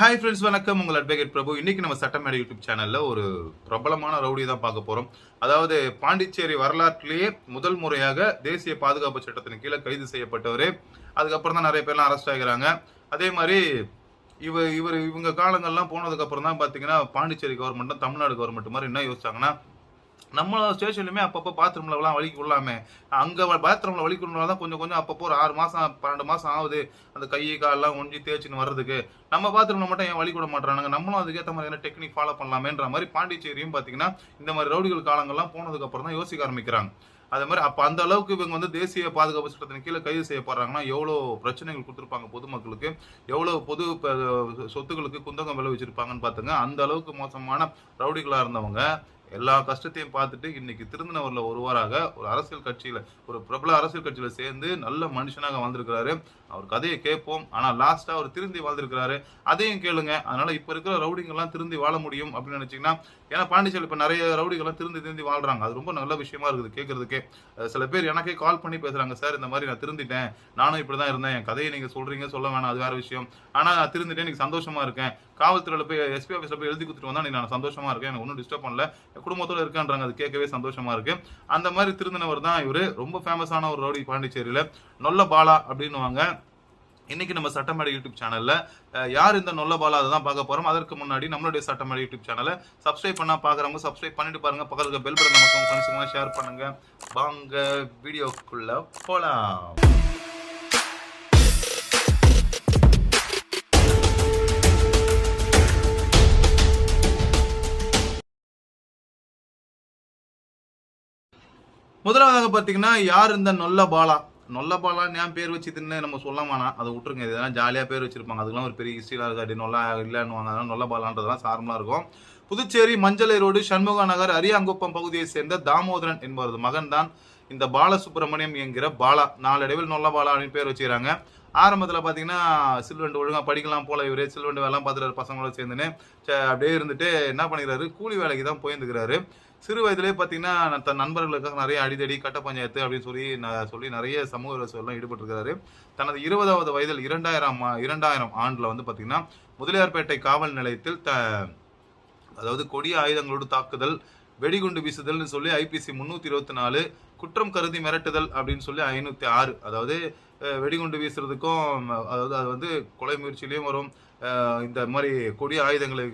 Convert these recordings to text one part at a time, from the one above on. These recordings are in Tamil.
ஹாய் ஃப்ரெண்ட்ஸ் வணக்கம். உங்கள் அட்வொகேட் பிரபு. இன்னைக்கு நம்ம சட்டமேடை யூடியூப் சேனலில் ஒரு பிரபலமான ரவுடி தான் பார்க்க போகிறோம் அதாவது பாண்டிச்சேரி வரலாற்றிலேயே முதல் முறையாக தேசிய பாதுகாப்பு சட்டத்தின் கீழே கைது செய்யப்பட்டவர். அதுக்கப்புறம் தான் நிறைய பேர்லாம் அரெஸ்ட் ஆகிறாங்க அதே மாதிரி இவ இவர் இவங்க காலங்கள்லாம் போனதுக்கப்புறம் தான் பார்த்தீங்கன்னா பாண்டிச்சேரி கவர்மெண்ட்டும் தமிழ்நாடு கவர்மெண்ட் மாதிரி என்ன யோசிச்சாங்கன்னா நம்மளோட ஸ்டேஷன்லையுமே அப்பப்போ பாத்ரூம்லலாம் வலிக்கு விடலாமே அங்கே பாத்ரூமில் வலிக்கு விடலாம் தான் கொஞ்சம் கொஞ்சம் அப்பப்போ ஒரு ஆறு மாதம் பன்னெண்டு மாதம் ஆகுது. அந்த கை காலெல்லாம் ஒஞ்சி தேய்ச்சின்னு வர்றதுக்கு. நம்ம பாத்ரூமில் மட்டும் ஏன் வழி விட மாட்டானுங்க நம்மளும் அதுக்கேற்ற மாதிரி என்ன டெக்னிக் ஃபாலோ பண்ணலாமேன்ற மாதிரி பாண்டிச்சேரியும் பார்த்தீங்கன்னா இந்த மாதிரி ரவுடிகள் காலங்கள்லாம் போனதுக்கப்புறம் தான் யோசிக்க ஆரம்பிக்கிறாங்க. அதே மாதிரி அப்போ அந்த அளவுக்கு இவங்க வந்து தேசிய பாதுகாப்பு சட்டத்தின் கீழே கைது செய்யப்படுறாங்கன்னா எவ்வளோ பிரச்சனைகள் கொடுத்துருப்பாங்க பொதுமக்களுக்கு? எவ்வளோ பொது சொத்துக்களுக்கு குந்தகம் விளைவிச்சிருப்பாங்கன்னு பார்த்துங்க அந்த அளவுக்கு மோசமான ரவுடிகளாக இருந்தவங்க எல்லா கஷ்டத்தையும் பார்த்துட்டு இன்னைக்கு திருந்தினவரில் ஒருவராக ஒரு அரசியல் கட்சியில் ஒரு பிரபல அரசியல் கட்சியில் சேர்ந்து நல்ல மனுஷனாக வந்திருக்கிறாரு. அவர் கதையை கேட்போம். ஆனால் லாஸ்ட்டாக அவர் திருந்தி வாழ்ந்திருக்கிறாரு. அதையும் கேளுங்க. அதனால் இப்போ இருக்கிற ரவுடிங்கெல்லாம் திருந்தி வாழ முடியும் அப்படின்னு நினச்சிங்கன்னா ஏன்னா பாண்டிச்சேரி இப்போ நிறைய ரவுடிகள்லாம் திருந்தி திருந்தி வாழ்கிறாங்க அது ரொம்ப நல்ல விஷயமா இருக்குது கேட்குறதுக்கே. சில பேர் எனக்கே கால் பண்ணி பேசுகிறாங்க சார் இந்த மாதிரி நான் திருந்திட்டேன். நானும் இப்படி தான் இருந்தேன். என் கதையை நீங்கள் சொல்கிறீங்க சொல்ல வேணாம். அது வேற விஷயம். ஆனால் நான் திருந்திட்டேன். எனக்கு சந்தோஷமாக இருக்கேன். காவல்துறையில் போய் எஸ்பி ஆஃபீஸில் போய் எழுதி கொடுத்துட்டு வந்தா நான் சந்தோஷமாக இருக்கேன். எனக்கு ஒன்றும் டிஸ்டர்ப் பண்ணல. என் குடும்பத்தோட இருக்கான்றாங்க. அது கேட்கவே சந்தோஷமாக இருக்குது அந்த மாதிரி திருந்தினவர் தான் இவர். ரொம்ப ஃபேமஸான ஒரு ரவுடி பாண்டிச்சேரியில். நொல்ல பாலா அப்படின்னுவாங்க இன்னைக்கு நம்ம சட்டமேடை யூடியூப் சேனல்ல யார் இந்த நொல்ல பாலா அதை தான் பார்க்க போறோம் அதற்கு முன்னாடி நம்மளுடைய சட்டமேடை யூடியூப் சேனலை சப்ஸ்கிரைப் பண்ணா பாக்குறவங்க சப்ஸ்கிரைப் பண்ணிட்டு பாருங்க. பக்கத்துக்கு பெல் பட்டன் நமக்கு ஃப்ரெண்ட்ஸுங்க ஷேர் பண்ணுங்க. வாங்க வீடியோக்குள்ள போலாம். முதலாவதாக பார்த்தீங்கன்னா யார் இந்த நொல்ல பாலா? நொல்லப்பாலாம் ஏன் பேர் வச்சுதுன்னு நம்ம சொல்லமானா அதை விட்டுருங்க. இதெல்லாம் ஜாலியாக பேர் வச்சிருப்பாங்க. அதுக்கெல்லாம் ஒரு பெரிய ஹிஸ்ட்ரியில் இருக்காது. நொல்லா இல்லைன்னுவாங்க. அதெல்லாம் நொல்ல சாரமாக இருக்கும். புதுச்சேரி மஞ்சளை ரோடு சண்முக நகர் அரியாங்குப்பம் பகுதியை சேர்ந்த தாமோதரன் என்பவரது மகன் தான் இந்த பாலசுப்ரமணியம் என்கிற பாலா. நாளடைவில் நொல்ல பாலா அப்படின்னு பேர் வச்சுக்கிறாங்க. ஆரம்பத்தில் பார்த்தீங்கன்னா சில்வெண்டு ஒழுங்காக படிக்கலாம் போல இவரே. சில்வெண்டு வேலாம் பார்த்துட்டு பசங்களோட சேர்ந்துன்னு அப்படியே இருந்துட்டு என்ன பண்ணிக்கிறாரு? கூலி வேலைக்கு தான் போயிருந்துக்கிறாரு. சிறு வயதிலே பார்த்தீங்கன்னா தன் நண்பர்களுக்காக நிறைய அடிதடி கட்ட பஞ்சாயத்து அப்படின்னு சொல்லி சொல்லி நிறைய சமூக விரோதம் ஈடுபட்டிருக்கிறாரு. தனது இருபதாவது வயதில் இரண்டாயிரம் இரண்டாயிரம் ஆண்டில் வந்து பார்த்தீங்கன்னா முதலியார்பேட்டை காவல் நிலையத்தில் த அதாவது கொடிய ஆயுதங்களோடு தாக்குதல் வெடிகுண்டு வீசுதல்னு சொல்லி ஐபிசி முந்நூற்றி இருபத்தி நாலு குற்றம் கருதி மிரட்டுதல் அப்படின்னு சொல்லி ஐநூற்றி ஆறு. அதாவது வெடிகுண்டு வீசுறதுக்கும் அதாவது அது வந்து கொலை முயற்சியிலையும் வரும். இந்த மாதிரி கொடிய ஆயுதங்களை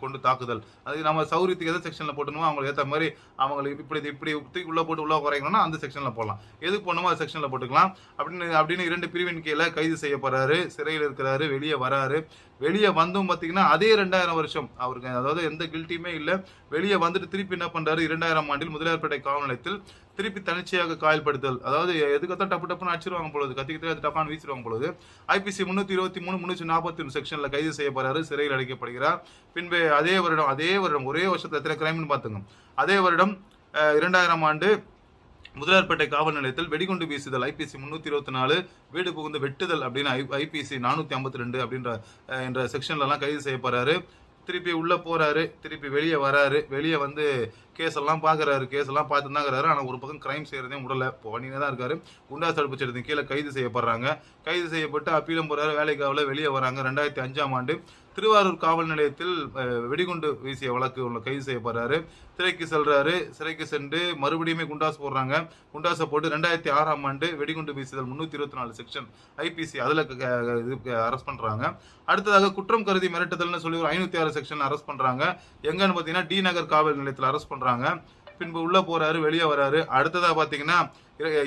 கொண்டு தாக்குதல். அது நம்ம சௌரியத்துக்கு எதை செக்ஷனில் போட்டணுமோ அவங்களுக்கு ஏற்ற மாதிரி அவங்களுக்கு இப்படி இப்படி தூக்கி உள்ளே போட்டு உள்ளே குறைக்கணும்னா அந்த செக்ஷனில் போடலாம். எதுக்கு போடணுமோ அந்த செக்ஷனில் போட்டுக்கலாம். அப்படின்னு அப்படின்னு இரண்டு பிரிவின் கீழே கைது செய்யப்படுறாரு சிறையில் இருக்கிறாரு வெளியே வராரு. வெளியே வந்தும் பார்த்தீங்கன்னா அதே ரெண்டாயிரம் வருஷம் அவருக்கு. அதாவது எந்த கில்ட்டியுமே இல்லை. வெளியே வந்துட்டு திருப்பி என்ன பண்ணுறாரு இரண்டாயிரம் ஆண்டில் முதலியார்பேட்டை காவல் நிலையத்தில் திருப்பி தனிச்சையாக காயல்படுத்தல். அதாவது எதுக்கத்தான் டப்பு டப்புன்னு அடிச்சிருவாங்க பொழுது? கத்திக்கிட்டு அது டப்பான்னு வீசிடுவாங்க பொழுது. ஐபிசி முந்நூற்றி இருபத்தி மூணு முந்நூற்றி நாற்பத்தி ஒன்று செக்ஷன்ல கைது செய்யப்படுறாரு சிறையில் அடைக்கப்படுகிறார். பின்பு அதே வருடம் அதே வருடம் ஒரே வருஷத்துல எத்தனை கிரைம்னு பார்த்துங்க. அதே வருடம் இரண்டாயிரம் ஆண்டு முதலியார்பேட்டை காவல் நிலையத்தில் வெடிகுண்டு வீசுதல் ஐபிசி முன்னூற்றி இருபத்தி நாலு வீடு புகுந்து வெட்டுதல் அப்படின்னு ஐ ஐபிசி நானூற்றி ஐம்பத்தி ரெண்டு அப்படின்ற என்ற செக்ஷன்லலாம் கைது செய்யப்படுறாரு திருப்பி உள்ள போறாரு திருப்பி வெளியே வராரு. வெளியே வந்து கேஸ் எல்லாம் பார்க்குறாரு கேஸ் எல்லாம் பார்த்து தான் இருக்கிறாரு ஆனால் ஒரு பக்கம் கிரைம் செய்யறதே விடல. பண்ணினே தான் இருக்காரு. குண்டா தடுப்பு சட்டத்தின் கீழே கைது செய்யப்படுறாங்க. கைது செய்யப்பட்டு அப்பீலும் போறாரு. வேலைக்காவில் வெளியே வராங்க. ரெண்டாயிரத்தி அஞ்சாம் ஆண்டு திருவாரூர் காவல் நிலையத்தில் வெடிகுண்டு வீசிய வழக்கு உள்ள கைது செய்யப்படுறாரு. சிறைக்கு செல்றாரு. சிறைக்கு சென்று மறுபடியுமே குண்டாஸ் போடுறாங்க. குண்டாஸை போட்டு ரெண்டாயிரத்தி ஆறாம் ஆண்டு வெடிகுண்டு வீசுதல் முந்நூற்றி இருபத்தி நாலு செக்ஷன் ஐபிசி அதில் இது அரெஸ்ட் பண்ணுறாங்க அடுத்ததாக குற்றம் கருதி மிரட்டுதல்னு சொல்லி ஒரு ஐநூற்றி ஆறு செக்ஷன் அரெஸ்ட் பண்ணுறாங்க எங்கன்னு பார்த்தீங்கன்னா டி நகர் காவல் நிலையத்தில் அரெஸ்ட் பண்ணுறாங்க பின்பு உள்ளே போகிறாரு வெளியே வராரு. அடுத்ததாக பார்த்தீங்கன்னா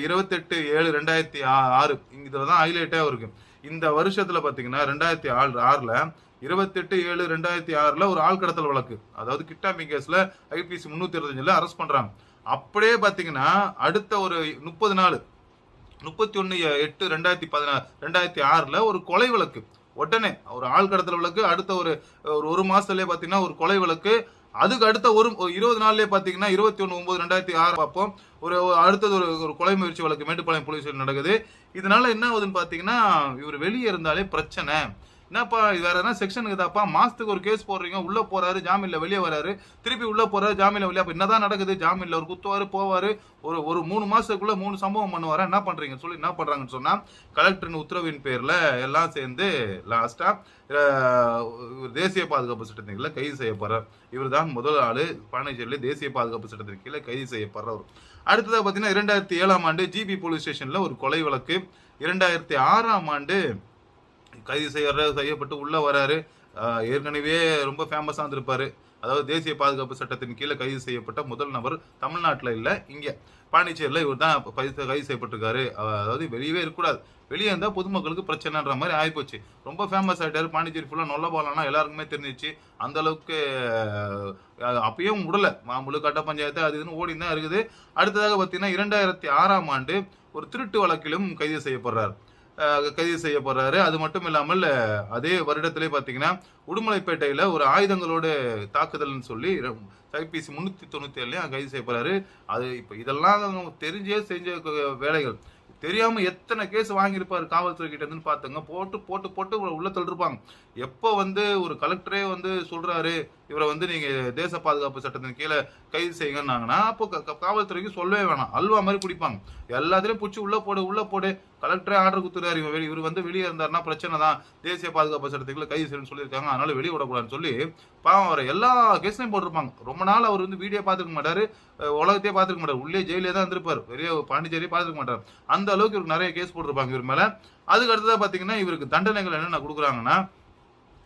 இருபத்தெட்டு ஏழு ரெண்டாயிரத்தி ஆ- ஆறு. இதில் தான் ஹைலைட்டாக இருக்குது இந்த வருஷத்தில் பார்த்தீங்கன்னா ரெண்டாயிரத்தி ஆறு ஆறில் இருபத்தெட்டு ஏழு ரெண்டாயிரத்தி ஆறில் ஒரு ஆள் கடத்தல் வழக்கு. அதாவது கிட்டாமி கேஸில் ஐபிசி முந்நூற்றி இருபத்தஞ்சில் அரெஸ்ட் பண்ணுறாங்க அப்படியே பார்த்தீங்கன்னா அடுத்த ஒரு முப்பது நாள் முப்பத்தி ஒன்று எட்டு ரெண்டாயிரத்தி பதினாறு ரெண்டாயிரத்தி ஆறில் ஒரு கொலை வழக்கு. உடனே ஒரு ஆள் கடத்தல் வழக்கு அடுத்த ஒரு ஒரு ஒரு மாதத்துலேயே பார்த்தீங்கன்னா ஒரு கொலை வழக்கு. அதுக்கு அடுத்த ஒரு இருபது நாள்லேயே பார்த்தீங்கன்னா இருபத்தி ஒன்று ஒம்பது ரெண்டாயிரத்தி ஆறு பார்ப்போம். ஒரு அடுத்தது ஒரு ஒரு கொலை முயற்சி வழக்கு மேட்டுப்பாளையம் போலீஸில் நடக்குது. இதனால என்ன ஆகுதுன்னு பார்த்தீங்கன்னா இவர் வெளியே இருந்தாலே பிரச்சனை. என்னப்பா இது வேற எதனா செக்ஷன் இருக்குதாப்பா? மாசத்துக்கு ஒரு கேஸ் போடுறீங்க உள்ள போறாரு ஜாமீன்ல வெளியே வராரு. திருப்பி உள்ள போறாரு ஜாமீன்ல வெளியே அப்ப என்னதான் நடக்குது? ஜாமீன்ல ஒரு குத்துவாரு போவாரு. ஒரு ஒரு மூணு மாசத்துக்குள்ள மூணு சம்பவம் பண்ணுவாரு? என்ன பண்றீங்க? சொல்லி என்ன பண்றாங்கன்னு சொன்னா கலெக்டரின் உத்தரவின் பேர்ல எல்லாம் சேர்ந்து லாஸ்டா தேசிய பாதுகாப்பு சட்டத்தின் கீழே கைது செய்யப்படுறார். இவர் தான் முதல் ஆளு பாண்டிச்சேரியில தேசிய பாதுகாப்பு சட்டத்தின் கீழே கைது செய்யப்படுறவர். அடுத்ததாக பார்த்தீங்கன்னா இரண்டாயிரத்தி ஏழாம் ஆண்டு ஜிபி போலீஸ் ஸ்டேஷன்ல ஒரு கொலை வழக்கு. இரண்டாயிரத்தி ஆறாம் ஆண்டு கைது செய்யற செய்யப்பட்டு உள்ளே வராரு ஏற்கனவே ரொம்ப ஃபேமஸாக இருந்திருப்பாரு. அதாவது தேசிய பாதுகாப்பு சட்டத்தின் கீழே கைது செய்யப்பட்ட முதல் நபர் தமிழ்நாட்டில் இல்லை இங்கே. பாண்டிச்சேரியில் இவர் தான் கைது செய்யப்பட்டிருக்காரு. அதாவது வெளியவே இருக்கக்கூடாது. வெளியே இருந்தால் பொதுமக்களுக்கு பிரச்சனைன்ற மாதிரி ஆகிப்போச்சு ரொம்ப ஃபேமஸ் ஆகிட்டார் பாண்டிச்சேரி ஃபுல்லாக நொல்ல பாலம்னா எல்லாருக்குமே தெரிஞ்சிச்சு. அந்த அளவுக்கு அப்பயும் விடலை. மாமூலு கட்ட பஞ்சாயத்து அது இதுன்னு ஓடி தான் இருக்குது. அடுத்ததாக பார்த்தீங்கன்னா இரண்டாயிரத்தி ஆறாம் ஆண்டு ஒரு திருட்டு வழக்கிலும் கைது செய்யப்படுறார். கைது செய்யப்படுறாரு அது மட்டும் இல்லாமல் அதே வருடத்திலே பார்த்தீங்கன்னா உடுமலைப்பேட்டையில் ஒரு ஆயுதங்களோட தாக்குதல்னு சொல்லி கைபேசி முந்நூற்றி தொண்ணூற்றி ஏழுலையும் கைது செய்யப்படுறாரு அது இப்போ இதெல்லாம் தெரிஞ்சே செஞ்ச வேலைகள். தெரியாமல் எத்தனை கேஸ் வாங்கியிருப்பாரு காவல்துறை கிட்ட இருந்து போட்டு போட்டு போட்டு உள்ள- தள்ளிருப்பாங்க. எப்போ வந்து ஒரு கலெக்டரே வந்து சொல்கிறாரு இவரை வந்து நீங்க தேச பாதுகாப்பு சட்டத்தின் கீழே கைது செய்யுங்கன்னாங்கன்னா அப்போ க- காவல்துறைக்கு சொல்லவே வேணாம். அல்வா மாதிரி பிடிப்பாங்க எல்லாத்துலயும் பிடிச்சி உள்ள போடு உள்ள போடு. கலெக்டரே ஆர்டர் கொடுத்துறாரு இவர் இவர் வந்து வெளியே இருந்தாருன்னா பிரச்சனை தான். தேசிய பாதுகாப்பு சட்டத்துக்குள்ள கைது செய்யணும்னு சொல்லியிருக்காங்க. அதனால வெளியே விடக்கூடாதுன்னு சொல்லி பாவம் அவரை எல்லா கேஸ்லையும் போட்டிருப்பாங்க. ரொம்ப நாள் அவர் வந்து வீடியோ பார்த்துக்க மாட்டாரு. உலகத்தையே பார்த்துக்க மாட்டார். உள்ளே ஜெயிலே தான் இருந்திருப்பார். பெரிய பாண்டிச்சேரியே பார்த்துக்க மாட்டார். அந்த அளவுக்கு இவருக்கு நிறைய கேஸ் போட்டிருப்பாங்க இவர் மேலே. அதுக்கு அடுத்ததாக பார்த்தீங்கன்னா இவருக்கு தண்டனைகள் என்னென்ன கொடுக்குறாங்கன்னா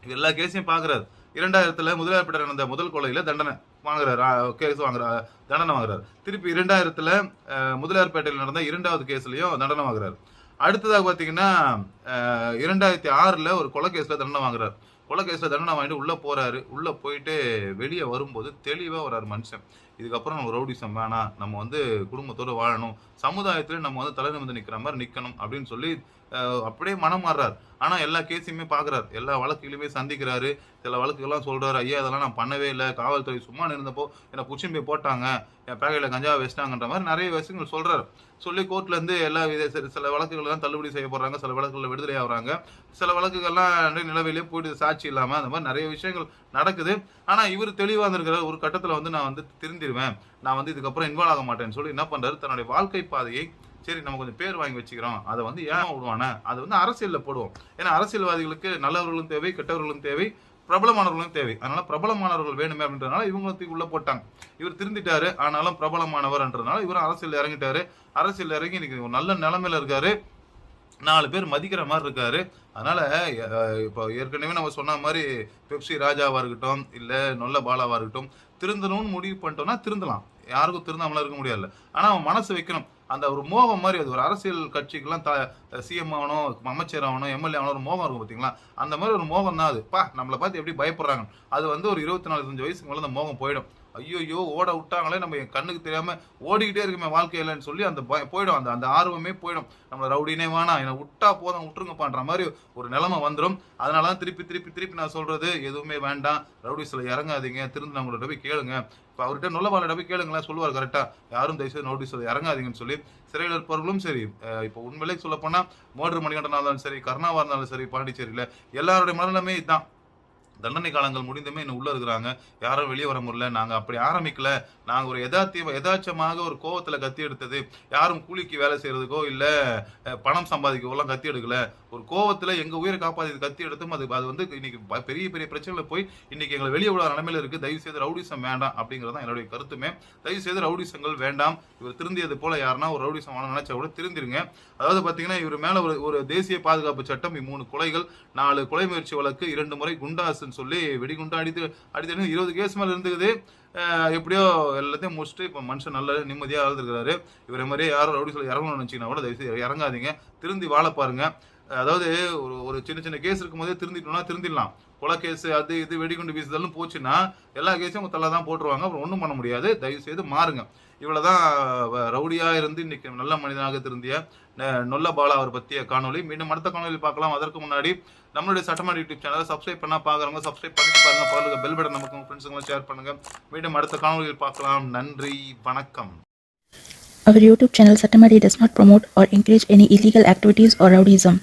இவர் எல்லா கேஸையும் பார்க்குறாரு. இரண்டாயிரத்துல முதலாளிப்பட்ட நடந்த முதல் கொலையில தண்டனை வாங்குறாரு. கேஸ் வாங்குறாரு தண்டனை வாங்குறாரு. திருப்பி இரண்டாயிரத்துல அஹ், முதலியார்பேட்டையில் நடந்த இரண்டாவது கேஸ்லயும் தண்டனை வாங்குறாரு. அடுத்ததாக பாத்தீங்கன்னா இரண்டாயிரத்தி ஆறுல ஒரு கொலை கேஸில் தண்டனை வாங்குறாரு. கொலை கேஸ்ல தண்டனை வாங்கிட்டு உள்ள போறாரு. உள்ள போயிட்டு வெளியே வரும்போது தெளிவா வராரு மனுஷன். இதுக்கப்புறம் நம்ம ரவுடிசம் வேணாம். நம்ம வந்து குடும்பத்தோட வாழணும். சமுதாயத்துல நம்ம வந்து தலை நிமிந்து நிக்கிற மாதிரி நிக்கணும் அப்படின்னு சொல்லி அப்படியே மனம் மாறுறார். ஆனால் எல்லா கேஸையுமே பார்க்குறாரு எல்லா வழக்குகளையுமே சந்திக்கிறாரு. சில வழக்குகள்லாம் சொல்கிறாரு ஐயா அதெல்லாம் நான் பண்ணவே இல்லை. காவல்துறை சும்மா இருந்தப்போ என்னை புடிச்சுன்னு போய் போட்டாங்க. என் பேக்கெட்டில் கஞ்சா வச்சிட்டாங்கன்ற மாதிரி நிறைய விஷயங்கள் சொல்கிறார் சொல்லி கோர்ட்லேருந்து எல்லா வித சில- சில தள்ளுபடி செய்யப்படுறாங்க சில வழக்குகளில் விடுதலை ஆகுறாங்க. சில வழக்குகள்லாம் நிலவிலே போயிட்டு சாட்சி இல்லாமல் அந்த மாதிரி நிறைய விஷயங்கள் நடக்குது. ஆனால் இவர் தெளிவாக இருந்திருக்கிறார் ஒரு கட்டத்தில் வந்து நான் வந்து திருந்திடுவேன் நான் வந்து இதுக்கப்புறம் இன்வால்வ் ஆக மாட்டேன்னு சொல்லி என்ன பண்ணுறாரு தன்னுடைய வாழ்க்கை பாதையை சரி நம்ம கொஞ்சம் பேர் வாங்கி வச்சுக்கிறோம். அதை வந்து ஏன் விடுவானே? அதை வந்து அரசியலில் போடுவோம். ஏன்னா அரசியல்வாதிகளுக்கு நல்லவர்களும் தேவை கெட்டவர்களும் தேவை பிரபலமானவர்களும் தேவை. அதனால பிரபலமானவர்கள் வேணுமே அப்படின்றதுனால இவங்க உள்ள போட்டாங்க. இவர் திருந்திட்டாரு ஆனாலும் பிரபலமானவர்ன்றதுனால இவரும் அரசியல் இறங்கிட்டாரு. அரசியல் இறங்கி இன்னைக்கு ஒரு நல்ல நிலைமையில இருக்காரு. நாலு பேர் மதிக்கிற மாதிரி இருக்காரு. அதனால இப்போ ஏற்கனவே நம்ம சொன்ன மாதிரி பெப்சி ராஜாவா இருக்கட்டும் இல்ல நொல்ல பாலாவா இருக்கட்டும் திருந்தணும்னு முடிவு பண்ணிட்டோம்னா திருந்தலாம். யாருக்கும் திருந்தாமலாம் இருக்க முடியாது ஆனா அவன் மனசு வைக்கணும். அந்த ஒரு மோகம் மாதிரி அது ஒரு அரசியல் கட்சிக்கெல்லாம் த சிஎம் ஆகணும் அமைச்சர் ஆகணும் எம்எல்ஏ ஆகணும் ஒரு மோகம் இருக்கும் பார்த்தீங்களா அந்த மாதிரி ஒரு மோகம் தான் அது. பா நம்மளை பார்த்து எப்படி பயப்படுறாங்க அது வந்து ஒரு இருபத்தி நாலு அஞ்சு வயசுக்கு மேலே அந்த மோகம் போயிடும். ஐயோ ஓட விட்டாங்களே நம்ம என் கண்ணுக்கு தெரியாம ஓடிக்கிட்டே இருக்குமே வாழ்க்கையிலன்னு சொல்லி அந்த பய- போயிடும். அந்த அந்த ஆர்வமே போயிடும். நம்ம ரவுடினே வேணாம் என்னை விட்டா போதும் விட்டுருங்கப்பான்ற மாதிரி ஒரு நிலைமை வந்துடும் அதனால தான் திருப்பி திருப்பி திருப்பி நான் சொல்றது எதுவுமே வேண்டாம். ரவுடிஸ்ல இறங்காதீங்க. திருந்தவங்கள்ட்ட போய் கேளுங்க. இப்போ அவர்கிட்ட நுள்ளவாளிட போய் கேளுங்களேன் சொல்லுவார் கரெக்டா யாரும் தயவுசெய்து நோட்டீஸ் இறங்காதீங்கன்னு சொல்லி. சிறையில் இருப்பவர்களும் சரி இப்போ உண்மையிலே சொல்லப்போனால் போனா மோட்டர் இருந்தாலும் சரி கருணாவாக இருந்தாலும் சரி பாண்டிச்சேரியில எல்லாருடைய மனநிலைமே இதுதான் தண்டனை காலங்கள் முடிந்துமே இன்னும் உள்ள இருக்கிறாங்க. யாரும் வெளியே வர முடியல. நாங்கள் அப்படி ஆரம்பிக்கல. நாங்கள் ஒரு எதார்த்திய எதாச்சமாக ஒரு கோவத்தில் கத்தி எடுத்தது. யாரும் கூலிக்கு வேலை செய்யறதுக்கோ இல்லை பணம் சம்பாதிக்கவோலாம் கத்தி எடுக்கல. ஒரு கோவத்துல எங்க உயிரை காப்பாத்தி கத்தி எடுத்தும் அது அது வந்து இன்னைக்கு பெரிய பெரிய பிரச்சனையில் போய் இன்னைக்கு எங்களை வெளியே விட நிலைமையில இருக்கு. தயவு செய்து ரவுடிசம் வேண்டாம் அப்படிங்கிறது தான் என்னுடைய கருத்துமே. தயவு செய்து ரவுடிசங்கள் வேண்டாம். இவர் திருந்தியது போல யாருன்னா ஒரு ரவுடிசம் வாங்க நினைச்சா கூட திருந்திருங்க. அதாவது பாத்தீங்கன்னா இவர் மேல ஒரு ஒரு தேசிய பாதுகாப்பு சட்டம் மூணு கொலைகள் நாலு கொலை முயற்சி வழக்கு இரண்டு முறை குண்டாசுன்னு சொல்லி வெடிகுண்டா அடித்து அடித்து இருபது கேஸ் மேல இருந்துக்குது. எப்படியோ எல்லாத்தையும் முடிச்சுட்டு இப்போ மனுஷன் நல்ல நிம்மதியாக இருந்திருக்கிறாரு இவரை மாதிரியே யாரும் ரவுடி சொல்லி இறங்கணும்னு நினச்சிங்கன்னா கூட தயவுசெய்து இறங்காதீங்க. திருந்தி வாழ பாருங்கள் அதாவது ஒரு ஒரு சின்ன சின்ன கேஸ் இருக்கும்போதே திருந்திட்டோம்னா திருந்திடலாம். கொலை கேஸ் அது இது வெடிகுண்டு வீசுதல்னு போச்சுன்னா எல்லா கேஸையும் உங்கள் தலை தான் போட்டுருவாங்க. அப்புறம் ஒன்றும் பண்ண முடியாது. தயவு செய்து மாறுங்க. இவ்வளோ தான் ரவுடியாக இருந்து இன்னைக்கு நல்ல மனிதனாக திருந்திய ந- நொல்ல பாலா அவர் பற்றிய காணொளி. மீண்டும் அடுத்த காணொலி பார்க்கலாம். அதற்கு முன்னாடி நம்மளுடைய சட்டமன்ற யூடியூப் சேனலை சப்ஸ்கிரைப் பண்ணால் பார்க்குறவங்க சப்ஸ்கிரைப் பண்ணிட்டு பாருங்கள் பாருங்கள் பெல் பட்டன் நமக்கு ஃப்ரெண்ட்ஸுங்களும் ஷேர் பண்ணுங்கள் மீண்டும் அடுத்த காணொளியில் பார்க்கலாம். நன்றி வணக்கம். Our YouTube channel Satamari does not promote or encourage any illegal activities or rowdyism.